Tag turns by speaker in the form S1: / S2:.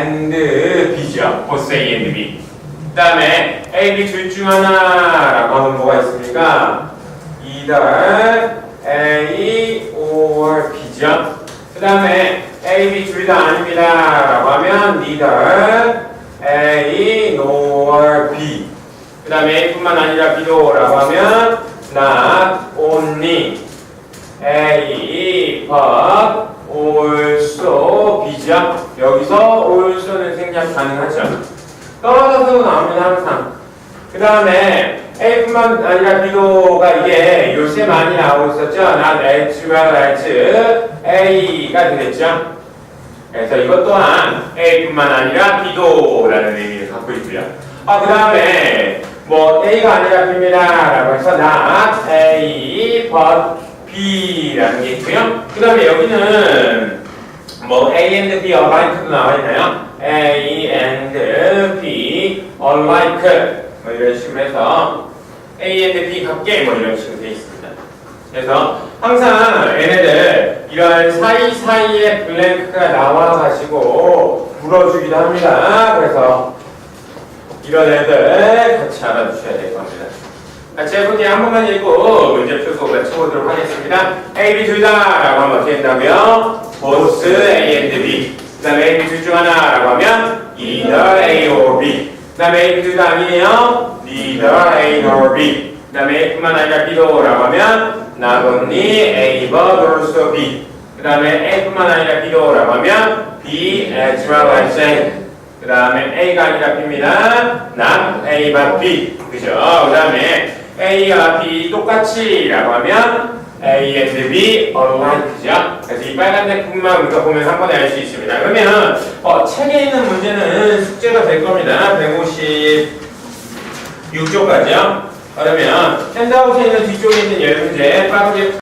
S1: and B죠. 보스 A and B. 그 다음에 A, B 둘 중 하나라고 하면 뭐가 있습니까? either A or B죠. 그 다음에 A, B 둘 다 아닙니다. 라고 하면 neither A nor B. 그 다음에 A뿐만 아니라 B도 라고 하면 not only A but also B죠. 여기서 also는 생략 가능하죠. 떨어져서 나옵니다 항상. 그 다음에 A뿐만 아니라 B도가 이게 요새 많이 나오고 있었죠. as well as A가 되겠죠. 그래서 이것 또한 A뿐만 아니라 B도라는 의미를 갖고 있고요. 아, 그 다음에 뭐 A가 아니라 B입니다. 라고 해서 not A but B라는 게 있고요. 그 다음에 여기는 뭐 A and B alike도 나와 있나요? A and B alike 뭐 이런 식으로 해서 A and B 같게 뭐 이런 식으로 되어 있습니다. 그래서 항상 얘네들 이런 사이사이에 블랭크가 나와가지고 물어주기도 합니다. 그래서 이런 애들 같이 알아두셔야 될 겁니다. 같이 해볼게요. 한 번만 읽고 문제 풀고 외쳐보도록 하겠습니다. A, B 둘 다 라고 하면 어떻게 된다고요? 보스 A and B. 그 다음에 A, B 둘중 하나라고 하면 either A or B. 그 다음에 A, B 둘다 아니에요? neither A nor B. 그 다음에 A뿐만 아니라 B도라고 하면 not only A but also B. 그 다음에 A뿐만 아니라 B도라고 하면 B as well as A. 그 다음에 A가 아니라 B입니다. not A but B. 그죠? 그 다음에 A와 B 똑같이 라고 하면 A and B alike죠. 그래서 이 빨간색 부분만 우리가 보면 한 번에 알 수 있습니다. 그러면 어, 책에 있는 문제는 숙제가 될 겁니다. 156쪽까지요. 그러면 핸드아웃에 있는 뒤쪽에 있는 열 문제 빠르게